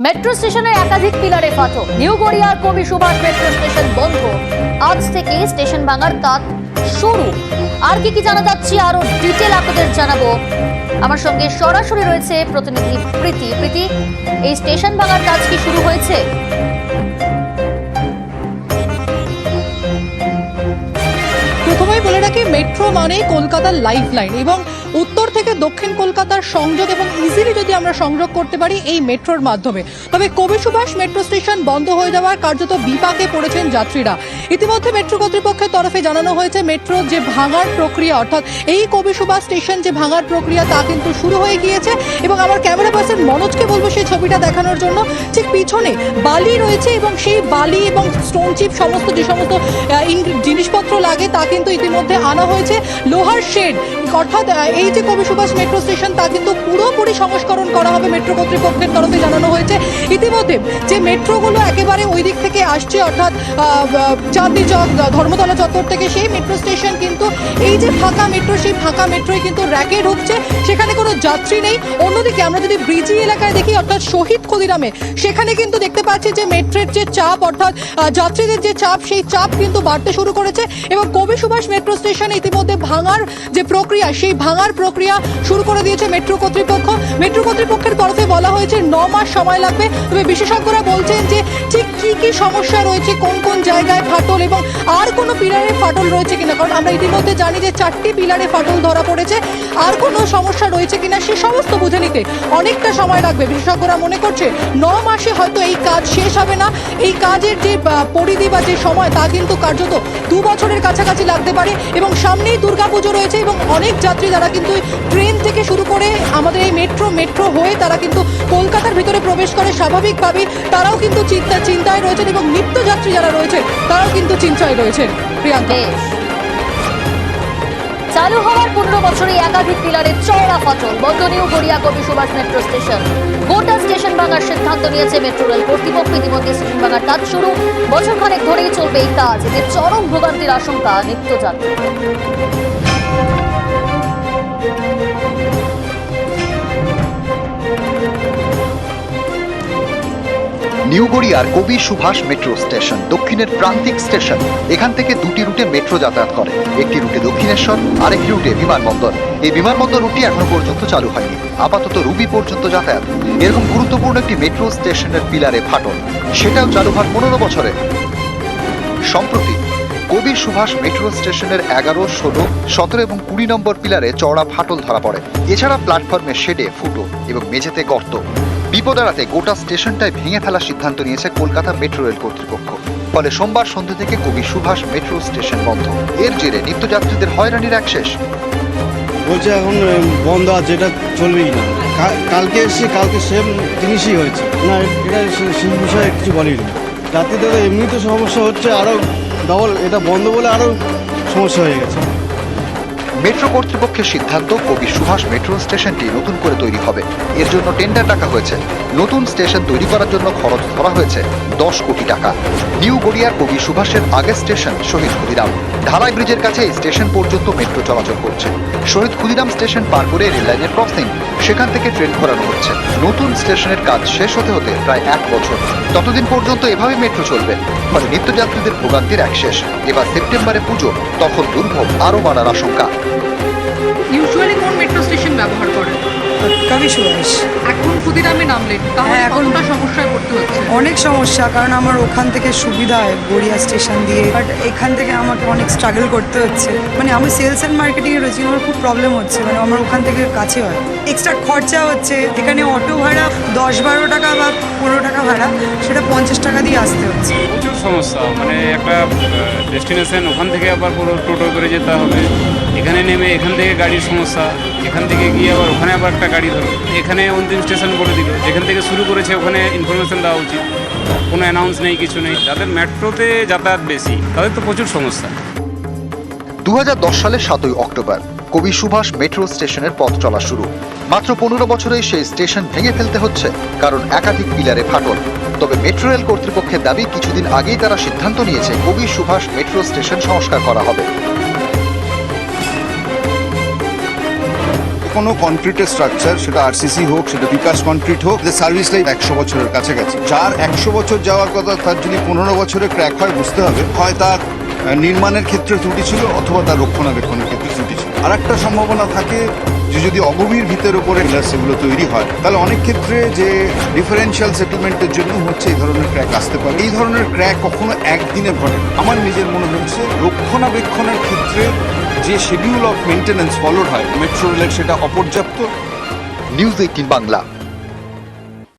Metro স্টেশনের একাধিক পিলারে ফাটল নিউ গড়িয়ার কবি সুভাষ মেট্রো স্টেশন বন্ধ। আজ থেকে স্টেশন ভাঙার কাজ শুরু। আর কি কি জানা যাচ্ছে আরও ডিটেল আপনাদের জানাব। আমার সঙ্গে সরাসরি রয়েছে প্রতিনিধি প্রীতি। প্রীতি, এই স্টেশন ভাঙার কাজ কি শুরু হয়েছে? প্রথমেই বলে রাখি, মেট্রো মানে কলকাতার লাইফ লাইন এবং উত্তর থেকে দক্ষিণ কলকাতার সংযোগ এবং ইজিলি যদি আমরা সংযোগ করতে পারি এই মেট্রোর মাধ্যমে। তবে কবি সুভাষ মেট্রো স্টেশন বন্ধ হয়ে যাওয়ার কার্যত বিপাকে পড়েছেন যাত্রীরা। ইতিমধ্যে মেট্রো কর্তৃপক্ষের তরফে জানানো হয়েছে, মেট্রো যে ভাঙার প্রক্রিয়া, অর্থাৎ এই কবি সুভাষ স্টেশন যে ভাঙার প্রক্রিয়া, তা কিন্তু শুরু হয়ে গিয়েছে এবং আমার ক্যামেরা পার্সন মনোজকে বলব সেই ছবিটা দেখানোর জন্য। ঠিক পিছনে বালি রয়েছে এবং সেই বালি এবং স্টোন চিপ সমস্ত যে সমস্ত জিনিসপত্র লাগে, তা কিন্তু ইতিমধ্যে আনা হয়েছে। লোহার শেড, অর্থাৎ এই যে কবি সুভাষ মেট্রো স্টেশন তা কিন্তু পুরোপুরি সংস্করণ করা হবে মেট্রো কর্তৃপক্ষের তরফে জানানো হয়েছে। ইতিমধ্যে যে মেট্রোগুলো একেবারে ওই দিক থেকে আসছে, অর্থাৎ চাঁদনি চক, ধর্মতলা চত্বর থেকে সেই মেট্রো স্টেশন কিন্তু এই যে ফাঁকা মেট্রো সেই ফাঁকা মেট্রোয় কিন্তু র্যাকে ঢুকছে। সেখানে কোনো যাত্রী নেই। অন্যদিকে আমরা যদি ব্রিজি এলাকায় দেখি, অর্থাৎ শহীদ ক্ষুদিরামে, সেখানে কিন্তু দেখতে পাচ্ছি যে মেট্রোর যে চাপ, অর্থাৎ যাত্রীদের যে চাপ, সেই চাপ কিন্তু বাড়তে শুরু করেছে। এবং কবি সুভাষ মেট্রো স্টেশনে ইতিমধ্যে ভাঙার যে প্রক্রিয়া, সেই ভাঙার প্রক্রিয়া শুরু করে দিয়েছে মেট্রো কর্তৃপক্ষ। মেট্রো কর্তৃপক্ষের তরফে বলা হয়েছে ন মাস সময় লাগবে। তবে বিশেষজ্ঞরা বলছেন যে ঠিক কি কি সমস্যা রয়েছে, কোন কোন জায়গায় ফাটল এবং আর কোনো পিলারে ফাটল রয়েছে কিনা? কারণ আমরা ইতিমধ্যে জানি যে চারটি পিলারে ফাটল ধরা পড়েছে। আর কোনো সমস্যা রয়েছে কিনা সে সমস্ত বুঝে নিতে অনেকটা সময় লাগবে। বিশেষজ্ঞরা মনে করছে ন মাসে হয়তো এই কাজ শেষ হবে না। এই কাজের যে পরিধি বা যে সময়, তা কিন্তু কার্যত দু বছরের কাছাকাছি লাগতে পারে এবং সামনেই দুর্গাপুজো রয়েছে এবং অনেক যাত্রী যারা কিন্তু ট্রেন থেকে শুরু করে আমাদের এই মেট্রো মেট্রো হয়ে তারা কিন্তু কলকাতার ভিতরে প্রবেশ করে স্বাভাবিকভাবে তারাও কিন্তু চিন্তা চিন্তায় রয়েছেন এবং নিত্যযাত্রী যারা রয়েছে তারাও কিন্তু চিন্তায় রয়েছেন। প্রিয়াঙ্কা। চালু হওয়ার পনেরো বছরে একাধিক পিলারের চওড়া ফাটল বন্ধ New Garia Kabi Subhash metro station. গোটা স্টেশন ভাঙার সিদ্ধান্ত নিয়েছে মেট্রো রেল কর্তৃপক্ষ। ইতিমধ্যে স্টেশন ভাঙার কাজ শুরু। বছর খানেক ধরেই চলবে এই কাজ। এতে চরম ভোগান্তির আশঙ্কা নিত্যযাত্রী নিউ গড়িয়ার কবি সুভাষ মেট্রো স্টেশন, দক্ষিণের প্রান্তিক স্টেশন। এখান থেকে দুটি রুটে মেট্রো যাতায়াত করে। একটি রুটে দক্ষিণেশ্বর, আরেকটি রুটে বিমানবন্দর। এই বিমানবন্দর রুটটি এখনও পর্যন্ত চালু হয়নি। আপাতত রুবি পর্যন্ত যাতায়াত। এরকম গুরুত্বপূর্ণ একটি মেট্রো স্টেশনের পিলারে ফাটল। সেটাও চালু হওয়ার পনেরো বছরে। সম্প্রতি, কবি সুভাষ মেট্রো স্টেশনের এগারো, ষোলো, সতেরো এবং কুড়ি নম্বর পিলারে চওড়া ফাটল ধরা পড়ে। এছাড়া প্ল্যাটফর্মের শেডে, ফুটো এবং মেঝেতে গর্ত। বিপদ এড়াতে গোটা স্টেশনটাই ভেঙে ফেলার সিদ্ধান্ত নিয়েছে কলকাতা মেট্রো রেল কর্তৃপক্ষ। ফলে সোমবার সন্ধ্যে থেকে কবি সুভাষ মেট্রো স্টেশন বন্ধ। এর জেরে নিত্যযাত্রীদের হয়রানির এক শেষ। বলছে এখন বন্ধ আছে এটা চলবেই না। কালকে এসে কালকে সেম জিনিসই হয়েছে। না এটা সেই বিষয়ে কিছু বলিনি। রাত্রিতে তো এমনি তো সমস্যা হচ্ছে আরও ডবল এটা বন্ধ বলে আরও সমস্যা হয়ে গেছে। মেট্রো কর্তৃপক্ষের সিদ্ধান্ত কবি সুভাষ মেট্রো স্টেশনটি নতুন করে তৈরি হবে। এর জন্য টেন্ডার ডাকা হয়েছে। নতুন স্টেশন তৈরি করার জন্য খরচ ধরা হয়েছে দশ কোটি টাকা। নিউ গড়িয়ার কবি সুভাষের আগের স্টেশন শহীদ ক্ষুদিরাম। ঢালাই ব্রিজের কাছে স্টেশন পর্যন্ত মেট্রো চলাচল করছে। শহীদ ক্ষুদিরাম স্টেশন পার করে রেল লাইনের ক্রসিং, সেখান থেকে ট্রেন ঘোরানো হচ্ছে। নতুন স্টেশনের কাজ শেষ হতে হতে প্রায় এক বছর। ততদিন পর্যন্ত এভাবে মেট্রো চলবে। ফলে নিত্যযাত্রীদের ভোগান্তির এক শেষ। এবার সেপ্টেম্বরে পুজো, তখন দুর্ভোগ আরও বাড়ার আশঙ্কা। মেট্রো স্টেশন ব্যবহার করেন কবি সুভাষ এখন ক্ষুদিরামে নামলেন তাহলে হ্যাঁ, এখন- সমস্যায় পড়তে হচ্ছে? অনেক সমস্যা কারণ আমার ওখান থেকে সুবিধা হয় গড়িয়া স্টেশন দিয়ে। বাট এখান থেকে আমাকে অনেক স্ট্রাগল করতে হচ্ছে। মানে আমি সেলস অ্যান্ড মার্কেটিংয়ে রয়েছি আমার খুব প্রবলেম হচ্ছে মানে আমার ওখান থেকে কাছে হয়। এক্সট্রা খরচা হচ্ছে এখানে অটো ভাড়া দশ বারো টাকা বা পনেরো টাকা ভাড়া সেটা পঞ্চাশ টাকা দিয়ে আসতে হচ্ছে। সমস্যা। মানে একটা ডেস্টিনেশন ওখান থেকে আবার পুরো টোটো করে যেতে হবে। এখানে নেমে এখান থেকে গাড়ির সমস্যা, এখান থেকে গিয়ে আবার ওখানে আবার একটা গাড়ি ধরো। এখানে অন্তিম স্টেশন করে দিল। যেখান থেকে শুরু করেছে ওখানে ইনফরমেশন দেওয়া উচিত। কোনো অ্যানাউন্স নেই, কিছু নেই। যাদের মেট্রোতে যাতায়াত বেশি, তাদের তো প্রচুর সমস্যা। দু সালের সাতই অক্টোবর, কবি সুভাষ মেট্রো স্টেশনের পথ চলা শুরু। মাত্র পনেরো বছরেই সেই স্টেশন ভেঙে ফেলতে হচ্ছে, কারণ একাধিক পিলারে ফাটল। তবে মেট্রো রেল কর্তৃপক্ষের দাবি, কিছুদিন আগেই তারা সিদ্ধান্ত নিয়েছে কবি সুভাষ মেট্রো স্টেশন সংস্কার করা হবে। কোনো কনক্রিটের স্ট্রাকচার সেটা আরসিসি হোক, সেটা বিকাশ কনক্রিট হোক সার্ভিস লাইফ একশো বছরের কাছাকাছি। যার একশো বছর যাওয়ার কথা, তার যদি পনেরো বছরে ক্র্যাক হয়, বুঝতে হবে, হয় তার নির্মাণের ক্ষেত্রে ত্রুটি ছিল, অথবা তার রক্ষণাবেক্ষণের ক্ষেত্রে ত্রুটি ছিল। আর একটা সম্ভাবনা থাকে যে যদি অগভীর ভিতের উপরে গ্লাস সেগুলো তৈরি হয়, তাহলে অনেক ক্ষেত্রে যে ডিফারেন্সিয়াল সেটেলমেন্টের জন্য হচ্ছে এই ধরনের ক্র্যাক আসতে পারে। এই ধরনের ক্র্যাক কখনো একদিনে ঘটে আমার নিজের মনে হচ্ছে রক্ষণাবেক্ষণের ক্ষেত্রে যে শিডিউল অফ মেনটেন্যান্স ফলোড হয় মেট্রো রেলের সেটা অপর্যাপ্ত। News eighteen Bangla.